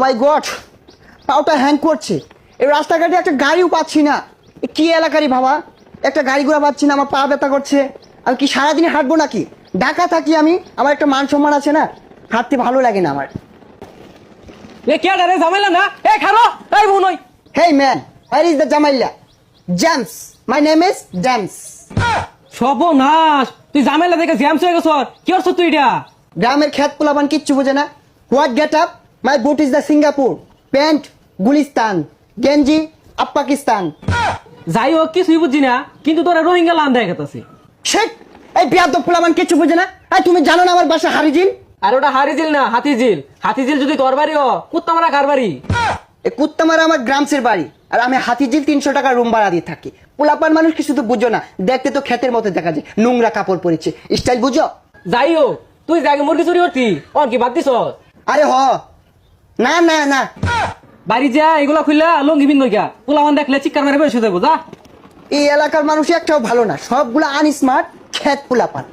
মাই god পাওটা hang করছে। এই রাস্তাঘাটে একটা গাড়িও পাচ্ছি না। কি এলাকারই বাবা? একটা গাড়ি ঘোড়া পাচ্ছি না আমার পা ব্যথা করছে। আমি কি সারাদিন হাঁটবো নাকি? ঢাকা থাকি আমি আমার একটা মান সম্মান আছে না? হাঁটতে ভালো লাগে না আমার। এ কে রে ঝামেলা না? এ খারো এই বুনই hey man where is the জামাইলা James my name is James সর্বনাশ তুই ঝামেলা দেখে জ্যামস হয়ে গেছ। কি করছ তুই এটা? গ্রামের খ্যাত পোলাবান কিচ্ছু বোঝে না। What get up my boot is the Singapore pant Gulistan গেঞ্জি আপ পাকিস্তান যাই হোক কিছুই বুঝছি না কিন্তু তোরা রোহিঙ্গা লান দেখা গেছে শেখ এই বিয়াদ পোলাবান কিচ্ছু বোঝে না? আর তুমি জানো না আমার বাসা হারিজিন আর ওটা হারি জিল না হাতি জিল হাতি জিল যদি তোর বাড়ি হ কুত্তা মারা কার বাড়ি? এ কুত্তামারা আমার গ্রামসের বাড়ি। আর আমি হাতিঝিল তিনশো টাকা রুম ভাড়া দিয়ে থাকি। পোলাপান মানুষ কিছু তো বুঝো না? দেখতে তো ক্ষেতের মতো দেখা যায়। নোংরা কাপড় পরেছে। স্টাইল বুঝো? যাই হোক তুই জাগে মুরগি চুরি করতি অন কি দিছ আরে হ না না না। বাড়ি যা এগুলো খুললা লঙ্গি বিন গা পোলাওয়ান দেখলে চিৎকার মেরে বসে দেবো যা। এই এলাকার মানুষ একটাও ভালো না। সবগুলো আনস্মার্ট খ্যাত পোলাপান।